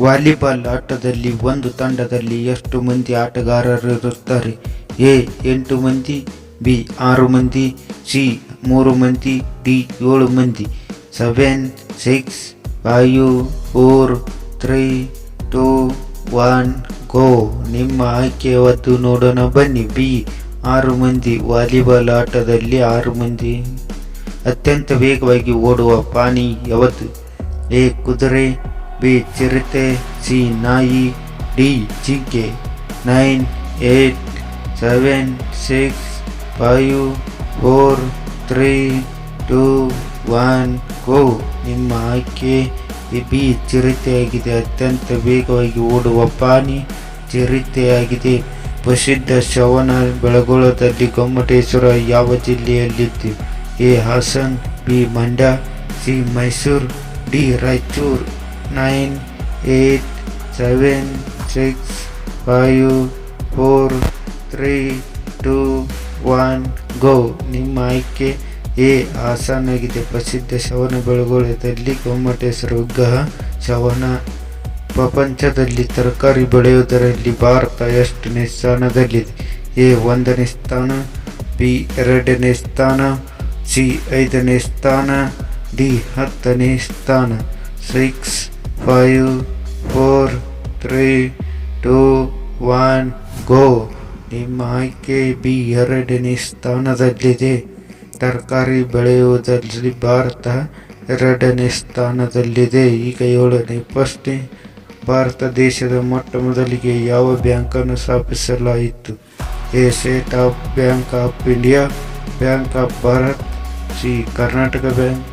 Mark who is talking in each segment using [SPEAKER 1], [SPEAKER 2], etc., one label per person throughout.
[SPEAKER 1] Volleyball ಆಟದಲ್ಲಿ ಒಂದು ತಂಡದಲ್ಲಿ ಎಷ್ಟು ಮಂದಿ ಆಟಗಾರರಿರುತ್ತಾರೆ? ಎ, ಎಂಟು ಮಂದಿ, ಬಿ, ಆರು ಮಂದಿ, ಸಿ, ಮೂರು ಮಂದಿ, ಡಿ, ಏಳು ಮಂದಿ. Seven, six, five, four, three, two, one, go. ನಿಮ್ಮ ಆಯ್ಕೆ ನೋಡೋಣ, ಬನ್ನಿ. ಬಿ, ಆರು ಮಂದಿ. ವಾಲಿಬಾಲ್ ಆಟದಲ್ಲಿ ಆರು ಮಂದಿ. ಅತ್ಯಂತ ವೇಗವಾಗಿ ಓಡುವ ಪಾನಿ ಯಾವತ್ತು? ಎ, ಕುದುರೆ ಬಿ ಚಿರತೆ ಸಿ ನಾಯಿ, ಡಿ ಜಿಂಕೆ nine eight seven six five four three two one go. ನಿಮ್ಮ ಆಯ್ಕೆ ಬಿ ಚಿರತೆಯಾಗಿದೆ ಅತ್ಯಂತ ವೇಗವಾಗಿ ಓಡುವ ಪಾನಿ ಚಿರತೆಯಾಗಿದೆ. ಪ್ರಸಿದ್ಧ ಶ್ರವಣ ಬೆಳಗೊಳದಲ್ಲಿ ಗೊಮ್ಮಟೇಶ್ವರ ಯಾವ ಜಿಲ್ಲೆಯಲ್ಲಿದ್ದು? A. Hassan, B. Mandya, C. Mysuru, D. Raichur. Nine eight seven six five four three two one go ನಿಮ್ಮ ಆಯ್ಕೆ ಎ ಹಾಸನಾಗಿದೆ ಪ್ರಸಿದ್ಧ ಶವನ ಬೆಳಗೊಳದಲ್ಲಿ ಗೊಮ್ಮಟೇಶ್ವರ ವಿಗ್ರಹ ಶವನ. ಪ್ರಪಂಚದಲ್ಲಿ ತರಕಾರಿ ಬೆಳೆಯುವುದರಲ್ಲಿ ಭಾರತ ಎಷ್ಟನೇ ಸ್ಥಾನದಲ್ಲಿದೆ? ಎ, ಒಂದನೇ ಸ್ಥಾನ, ಬಿ, ಎರಡನೇ ಸ್ಥಾನ, ಸಿ, ಐದನೇ ಸ್ಥಾನ, ಡಿ, ಹತ್ತನೇ ಸ್ಥಾನ. Six five four three two one go ನಿಮ್ಮ ಆಯ್ಕೆ ಬಿ ಎರಡನೇ ಸ್ಥಾನದಲ್ಲಿದೆ. ತರಕಾರಿ ಬೆಳೆಯುವುದರಲ್ಲಿ ಭಾರತ ಎರಡನೇ ಸ್ಥಾನದಲ್ಲಿದೆ. ಈಗ ಏಳನೇ ಪ್ರಶ್ನೆ ಭಾರತ ದೇಶದ ಮೊಟ್ಟ ಮೊದಲಿಗೆ ಯಾವ ಬ್ಯಾಂಕನ್ನು ಸ್ಥಾಪಿಸಲಾಯಿತು? A, state of bank of India, bank of Bharat, C, Karnataka bank,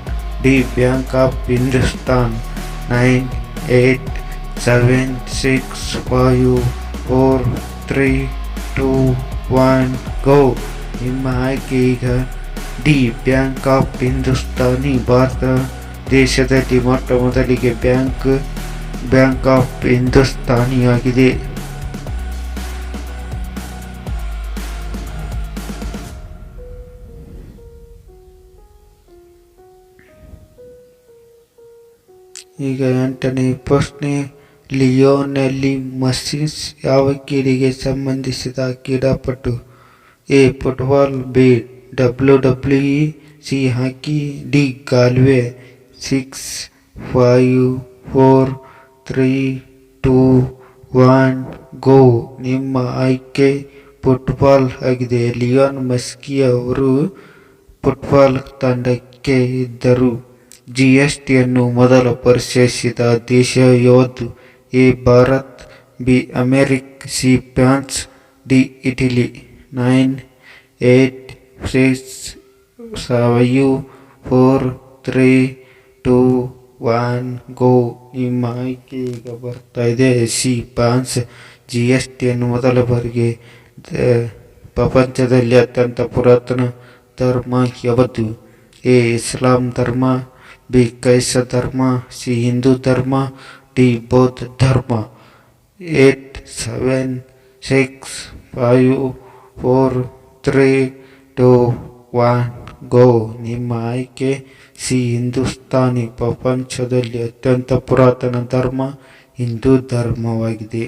[SPEAKER 1] D, bank of Hindustan. Nine eight seven six five four three two one go ನಿಮ್ಮ ಆಯ್ಕೆ ಈಗ D, bank of Hindustani, Bharat ದೇಶದಲ್ಲಿ ಮೊಟ್ಟ ಮೊದಲಿಗೆ bank bank of ಹಿಂದೂಸ್ತಾನಿಯಾಗಿದೆ. ಈಗ ಎಂಟನೇ ಪ್ರಶ್ನೆ ಲಿಯೋನೆಲ್ಲಿ ಮಸ್ಸಿಸ್ ಯಾವ ಕ್ರೀಡೆಗೆ ಸಂಬಂಧಿಸಿದ ಕ್ರೀಡಾಪಟು A football B, W W E, C, hockey, D, ಗಾಲ್ವೆ. Six, five, four, three, two, one, go. ನಿಮ್ಮ ಆಯ್ಕೆ ಫುಟ್ಬಾಲ್ ಆಗಿದೆ. ಲಿಯೋನ್ ಮಸ್ಕಿ ಅವರು ಫುಟ್ಬಾಲ್ ತಂಡಕ್ಕೆ ಇದ್ದರು. ಜಿ ಎಸ್ ಟಿಯನ್ನು ಮೊದಲು ಪರಿಚಯಿಸಿದ ದೇಶ ಯಾವುದು A. Bharat, B. America, C. France, D. Italy. Nine, eight, six five four, three, two, one, go. ನಿಮ್ಮ ಆಯ್ಕೆ ಈಗ ಬರ್ತಾ ಇದೆ. ಸಿ. ಫ್ರಾನ್ಸ್ ಜಿ ಎಸ್ ಟಿಯನ್ನು ಮೊದಲ ಬಾರಿಗೆ ಪ್ರಪಂಚದಲ್ಲಿ ಅತ್ಯಂತ ಪುರಾತನ ಧರ್ಮ ಯಾವುದು? ಎ. ಇಸ್ಲಾಂ ಧರ್ಮ ಬಿ ಕ್ರೈಸ್ತ ಧರ್ಮ ಸಿ ಹಿಂದೂ ಧರ್ಮ ಡಿ ಬೌದ್ಧ ಧರ್ಮ eight seven six five four three two one go ನಿಮ್ಮ ಆಯ್ಕೆ, ಸಿ ಹಿಂದೂಸ್ತಾನಿ ಪ್ರಪಂಚದಲ್ಲಿ ಅತ್ಯಂತ ಪುರಾತನ ಧರ್ಮ, ಹಿಂದೂ ಧರ್ಮವಾಗಿದೆ.